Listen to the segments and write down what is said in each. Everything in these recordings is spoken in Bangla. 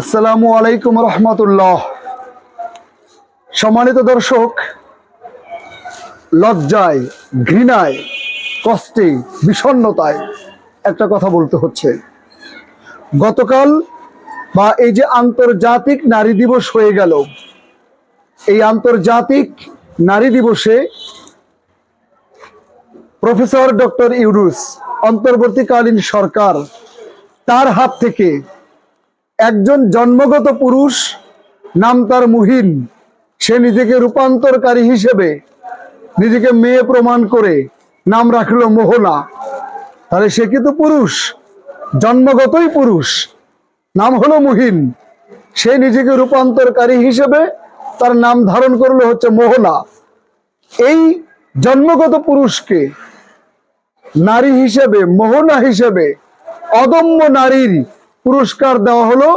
আসসালামু আলাইকুম রহমতুল্লাহ। সম্মানিত দর্শক, লজ্জায়, ঘৃণায়, কষ্টে, বিষণ্ণতায় একটা কথা বলতে হচ্ছে। গতকাল বা এই যে আন্তর্জাতিক নারী দিবস হয়ে গেল, এই আন্তর্জাতিক নারী দিবসে প্রফেসর ডক্টর ইউরুস অন্তর্বর্তীকালীন সরকার তার হাত থেকে একজন জন্মগত পুরুষ, নাম তার মুহিন। সে নিজেকে রূপান্তরকারী হিসেবে নিজেকে মেয়ে প্রমাণ করে নাম রাখল মোহনা। তাহলে সে কিন্তু পুরুষ? জন্মগতই পুরুষ, নাম হলো মুহিন। সে নিজেকে রূপান্তরকারী হিসেবে তার নাম ধারণ করল হচ্ছে মোহনা। এই জন্মগত পুরুষকে নারী হিসেবে, মোহনা হিসেবে, অদম্য নারীর পুরস্কার দেওয়া হলো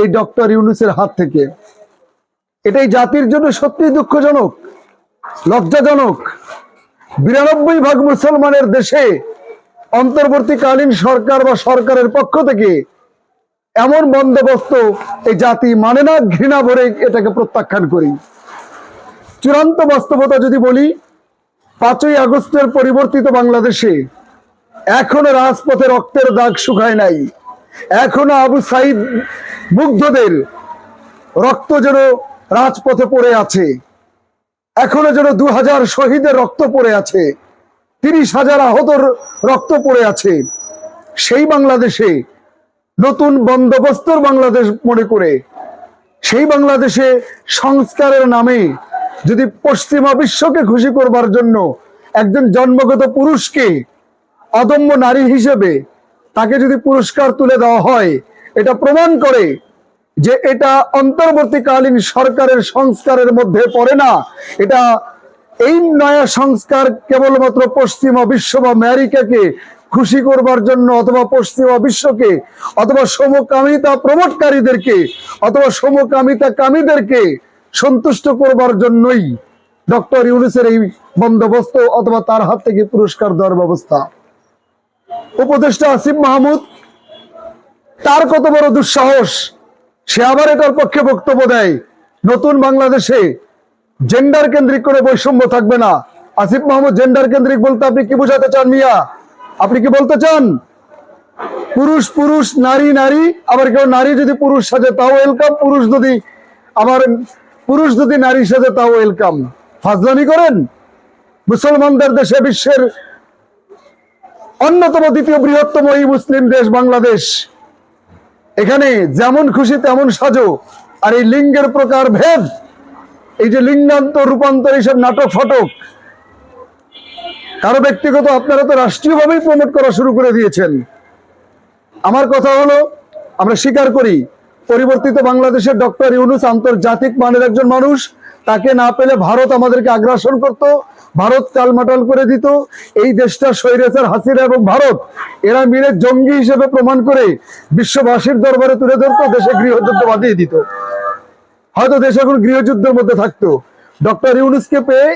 এই ডক্টর ইউনুসের হাত থেকে। এটাই জাতির জন্য সত্যি দুঃখজনক, লজ্জাজনক। বিরানব্বই ভাগ মুসলমানের দেশে অন্তর্বর্তীকালীন সরকার বা সরকারের পক্ষ থেকে এমন বন্দোবস্ত এই জাতি মানে না, ঘৃণা ভরে এটাকে প্রত্যাখ্যান করি। চূড়ান্ত বাস্তবতা যদি বলি, পাঁচই আগস্টের পরিবর্তিত বাংলাদেশে এখনও রাজপথে রক্তের দাগ শুকায় নাই। এখনও আবু সাইদ মুগ্ধদের রক্ত যেন রাজপথে পড়ে আছে, এখনও যেন দু হাজার শহীদের রক্ত পড়ে আছে তিরিশ হাজার আহতর রক্ত পড়ে আছে। সেই বাংলাদেশে, নতুন বন্দোবস্তর বাংলাদেশ মনে করে, সেই বাংলাদেশে সংস্কারের নামে যদি পশ্চিমা বিশ্বকে খুশি করবার জন্য একজন জন্মগত পুরুষকে অদম্য নারী হিসেবে তাকে যদি পুরস্কার তুলে দেওয়া হয়, এটা প্রমাণ করে যে এটা অন্তর্বর্তীকালীন সরকারের সংস্কারের মধ্যে পড়ে না। এটা এই নয়া সংস্কার কেবলমাত্র পশ্চিমা বিশ্ব বা আমেরিকাকে খুশি করবার জন্য অথবা পশ্চিমা বিশ্বকে অথবা সমকামিতা প্রমোটকারীদেরকে অথবা সমকামিতা কামীদেরকে সন্তুষ্ট করবার জন্যই ডক্টর ইউনুসের এই বন্দোবস্ত অথবা তার হাত থেকে পুরস্কার দেওয়ার ব্যবস্থা। উপদেষ্টা আসিফ মাহমুদ, তার কত বড় দুঃসাহস, সে আবার এটার পক্ষে বক্তব্য দেয়, নতুন বাংলাদেশে জেন্ডার কেন্দ্রিক করে বৈষম্য থাকবে না। আসিফ মাহমুদ জেন্ডার কেন্দ্রিক বলতে আপনি কি বোঝাতে চান মিয়া? আপনি কি বলতে চান? পুরুষ পুরুষ, নারী নারী, আবার কেউ নারী যদি পুরুষ সাজে তাও ওয়েলকাম পুরুষ যদি আবার পুরুষ যদি নারী সাজে তাও ওয়েলকাম ফাজলামি করেন? মুসলমানদের দেশে বিশ্বের অন্যতম দ্বিতীয় বৃহত্তম এই মুসলিম দেশ বাংলাদেশ। এখানে যেমন খুশি তেমন সাজো। আর এই লিঙ্গের প্রকার ভেদ, এই যে লিঙ্গান্তর রূপান্তর এইসব নাটক ফটক, কারও ব্যক্তিগত আপনারা তো রাষ্ট্রীয়ভাবেই প্রমোট করা শুরু করে দিয়েছেন। আমার কথা হলো, আমরা স্বীকার করি, পরিবর্তিত বাংলাদেশের ডক্টর ইউনুস আন্তর্জাতিক মানের একজন মানুষ, তাকে না পেলে ভারত আমাদেরকে আগ্রাসন করত ভারত টালমাটাল করে দিত। এই দেশটা স্বৈরাচার, হাসিনা এবং ভারত, এরা মিলে জঙ্গি হিসেবে প্রমাণ করে বিশ্ববাসীর দরবারে তুলে ধরতো, দেশে গৃহযুদ্ধ বাঁধিয়ে দিত। হয়তো দেশ এখন গৃহযুদ্ধের মধ্যে থাকতো। ডক্টর ইউনুসকে পেয়ে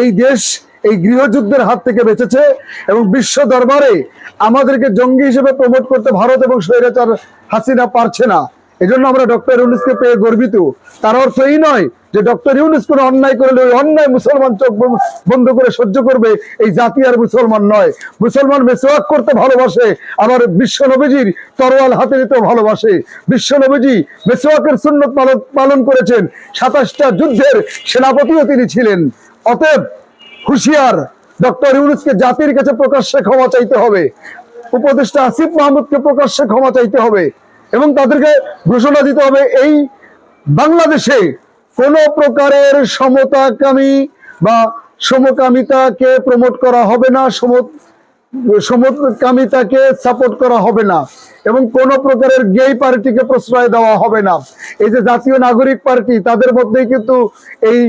এই দেশ এই গৃহযুদ্ধের হাত থেকে বেঁচেছে এবং বিশ্ব দরবারে আমাদেরকে জঙ্গি হিসেবে প্রমোট করতে ভারত এবং স্বৈরাচার হাসিনা পারছে না। এজন্য আমরা ডক্টর ইউনুসকে পেয়ে গর্বিত। তার অর্থ এই নয় যে ডক্টর ইউনুস কোনো অন্যায় করলে ওই অন্যায় মুসলমান চোখ বন্ধ- করে সহ্য করবে, এই জাতি আর মুসলমান নয়। মুসলমান মেসোয়াক করতে ভালোবাসে আবার বিশ্ব নবীজির তরোয়াল হাতে নিতে ভালোবাসে। বিশ্ব নবীজি মেসোয়াকের সুন্নত পালন পালন করেছেন। সাতাশটা যুদ্ধের সেনাপতিও তিনি ছিলেন। অতএব হুশিয়ার, ডক্টর ইউনুসকে জাতির কাছে প্রকাশ্যে ক্ষমা চাইতে হবে। উপদেষ্টা আসিফ মাহমুদকে প্রকাশ্যে ক্ষমা চাইতে হবে। এবং তাদেরকে ঘোষণা দিতে হবে, এই বাংলাদেশে কোন প্রকারের সমতাকামী বা সমকামিতাকে প্রমোট করা হবে না, সম, সমকামিতাকে সাপোর্ট করা হবে না এবং কোন প্রকারের গেই পার্টিকে প্রশ্রয় দেওয়া হবে না। এই যে জাতীয় নাগরিক পার্টি, তাদের মধ্যেই কিন্তু এই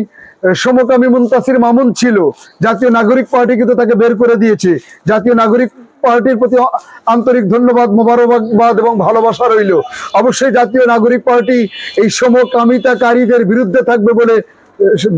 সমকামী মুন্তাসির মামুন ছিল। জাতীয় নাগরিক পার্টি কিন্তু তাকে বের করে দিয়েছে। জাতীয় নাগরিক পার্টির প্রতি আন্তরিক ধন্যবাদ, মোবারকবাদ এবং ভালোবাসা রইল। অবশ্যই জাতীয় নাগরিক পার্টি এই সমকামিতাকারীদের বিরুদ্ধে থাকবে বলে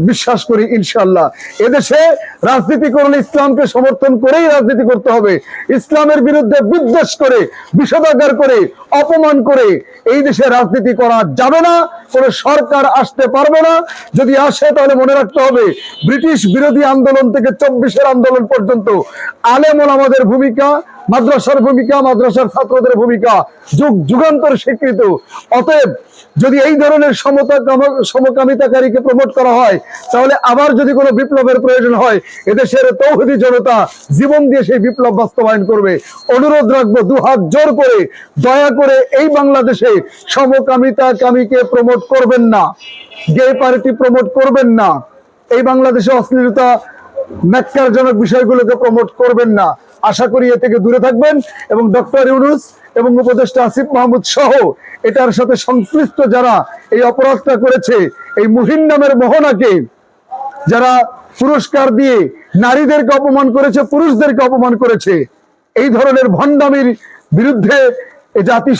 বিশ্বাস করি ইনশাল্লাহ এদেশে রাজনীতি করলে ইসলামকে সমর্থন করেই রাজনীতি করতে হবে। ইসলামের বিরুদ্ধে বিদ্বেষ করে, বিষোদাগার করে, অপমান করে এই দেশে রাজনীতি করা যাবে না, কোনো সরকার আসতে পারবে না। যদি আসে, তাহলে মনে রাখতে হবে, ব্রিটিশ বিরোধী আন্দোলন থেকে চব্বিশের আন্দোলন পর্যন্ত আলেমন আমাদের ভূমিকা মাদ্রাসার ভূমিকা, মাদ্রাসার ছাত্রদের ভূমিকা যুগ যুগান্তর স্বীকৃত। অতএব যদি এই ধরনের সমতা সমকামিতাকারীকে প্রমোট করা হয়, তাহলে আবার যদি কোনো বিপ্লবের প্রয়োজন হয়, এদেশের তৌহিদি জনতা জীবন দিয়ে সেই বিপ্লব বাস্তবায়ন করবে। অনুরোধ রাখব, দুহাত জোর করে, দয়া করে এই বাংলাদেশে সমকামিতা কামীকে প্রমোট করবেন না। গে পার্টি প্রমোট করবেন না। এই বাংলাদেশে অশ্লীলতা ন্যাক্কারজনক বিষয়গুলোকে প্রমোট করবেন না। আশা করি এ থেকে দূরে থাকবেন এবং ডক্টর ইউনুস এবং উপদেষ্টা আসিফ মাহমুদ সহ এটার সাথে সংশ্লিষ্ট যারা এই অপরাধটা করেছে, এই মুহিন নামের মোহনাকে, যারা পুরস্কার দিয়ে নারীদেরকে অপমান করেছে, পুরুষদেরকে অপমান করেছে, এই ধরনের ভণ্ডামির বিরুদ্ধে জাতি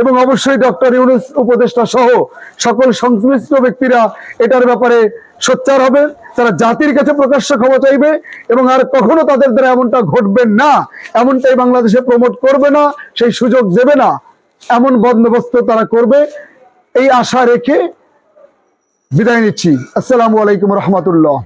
এবং অবশ্যই ডক্টর ইউনুস, উপদেষ্টা সহ সকল সংশ্লিষ্ট ব্যক্তিরা এটার ব্যাপারে সোচ্চার হবে, তারা জাতির কাছে প্রকাশ্য ক্ষমা চাইবে এবং আর কখনো তাদের দ্বারা এমনটা ঘটবে না। এমনটাই বাংলাদেশে প্রমোট করবে না, সেই সুযোগ দেবে না। এমন বন্দোবস্ত তারা করবে। এই আশা রেখে বিদায় নিচ্ছি। আসসালামু আলাইকুম রহমতুল্লাহ।